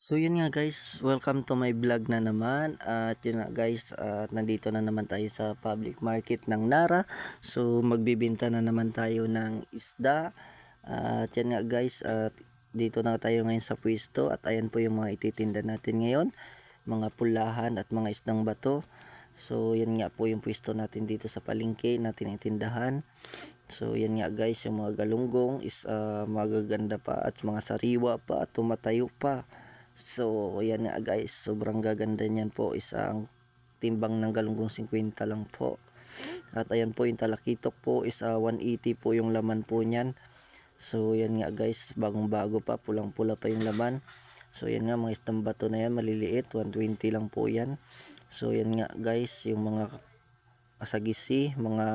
So yun nga guys, welcome to my vlog na naman at yun nga guys, at nandito na naman tayo sa public market ng Nara. So magbibenta na naman tayo ng isda. At yan nga guys, at dito na tayo ngayon sa pwesto at ayan po yung mga ititinda natin ngayon, mga pulahan at mga isdang bato. So yan nga po yung pwesto natin dito sa palengke natin itindahan. So yan nga guys, yung mga galunggong is ah, magaganda pa at mga sariwa pa at tumatayo pa. So, ayan nga guys, sobrang gaganda niyan po. Isang timbang ng galunggong 50 lang po. At ayan po yung talakitok po is ah, 180 po yung laman po niyan. So, yan nga guys, bagong bago pa, pulang-pula pa yung laman. So, yan nga mga istang bato na yan, maliliit, 120 lang po yan. So, yan nga guys, yung mga asagisi, mga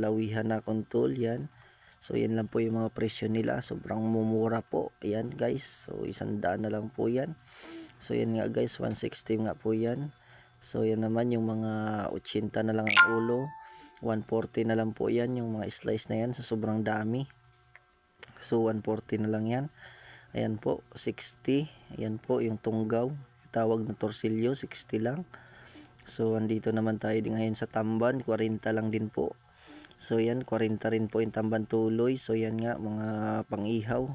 lawihan na kontol, yan. So, yan lang po yung mga presyo nila. Sobrang mumura po. Ayan, guys. So, isang daan na lang po yan. So, yan nga, guys. 160 nga po yan. So, yan naman yung mga 80 na lang ang ulo. 140 na lang po yan. Yung mga slice na yan. So, sobrang dami. So, 140 na lang yan. Ayan po, 60. Ayan po, yung tunggaw. Tawag na torsilyo, 60 lang. So, andito naman tayo din ngayon sa tamban. 40 lang din po. So yan, 40 rin po yung tamban tuloy. So yan nga, mga pangihaw.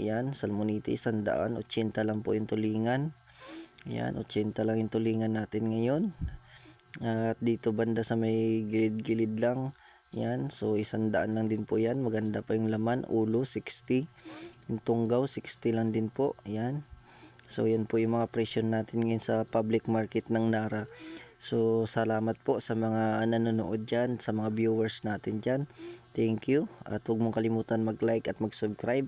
Yan, salmonite, sandaan, 80 lang po yung tulingan. Yan, 80 lang yung tulingan natin ngayon. At dito banda sa may gilid-gilid lang. Yan, so isandaan lang din po yan. Maganda pa yung laman, ulo, 60. Yung tunggaw, 60 lang din po. Yan. So yan po yung mga presyo natin ngayon sa public market ng Nara. So, salamat po sa mga nanonood dyan, sa mga viewers natin dyan. Thank you. At huwag mong kalimutan mag-like at mag-subscribe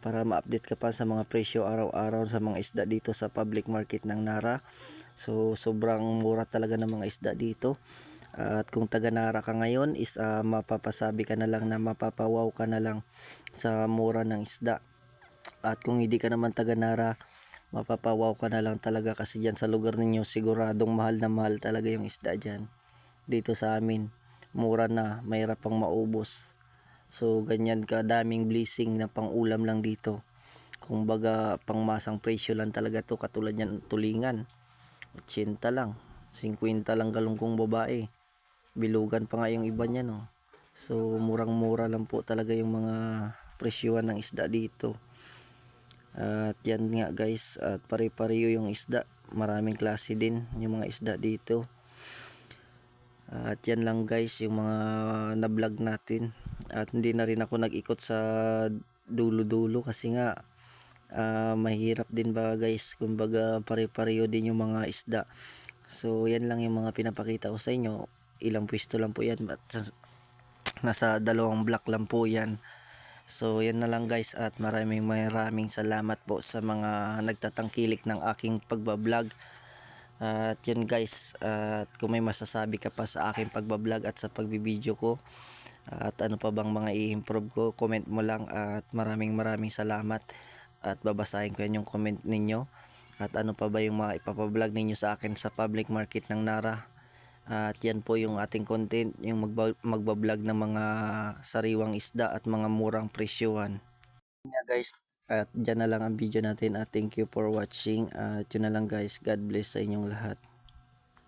para ma-update ka pa sa mga presyo araw-araw sa mga isda dito sa public market ng Nara. So, sobrang mura talaga ng mga isda dito. At kung taga Nara ka ngayon, is ah, mapapasabi ka na lang na mapapawaw ka na lang sa mura ng isda. At kung hindi ka naman taga Nara, mapapawaw ka na lang talaga kasi dyan sa lugar ninyo siguradong mahal na mahal talaga yung isda dyan. Dito sa amin mura na mahirap pang maubos. So ganyan ka daming blessing na pang ulam lang dito. Kung baga pangmasang presyo lang talaga to katulad yan tulingan. 80 lang 50 lang galungkong babae. Bilugan pa nga yung iba niya no so murang mura lang po talaga yung mga presyuhan ng isda dito at yan nga guys, at pare-pareho yung isda. Maraming klase din yung mga isda dito. At yan lang guys, yung mga na-vlog natin. At hindi na rin ako nag-ikot sa dulo-dulo kasi nga ah, mahirap din ba guys. Kumbaga pare-pareho din yung mga isda. So yan lang yung mga pinapakita ko sa inyo. Ilang pwesto lang po yan. Nasa dalawang block lang po yan. So yan na lang guys at maraming maraming salamat po sa mga nagtatangkilik ng aking pagbablog. At yun guys, at kung may masasabi ka pa sa aking pagbablog at sa pagbibideo ko at ano pa bang mga i-improve ko, comment mo lang at maraming maraming salamat at babasahin ko yan yung comment ninyo at ano pa ba yung mga ipapablog ninyo sa akin sa public market ng Nara. At yan po yung ating content, yung magba- magbablog ng mga sariwang isda at mga murang presyuhan. Yeah guys, at dyan na lang ang video natin at thank you for watching. At yun na lang guys, God bless sa inyong lahat.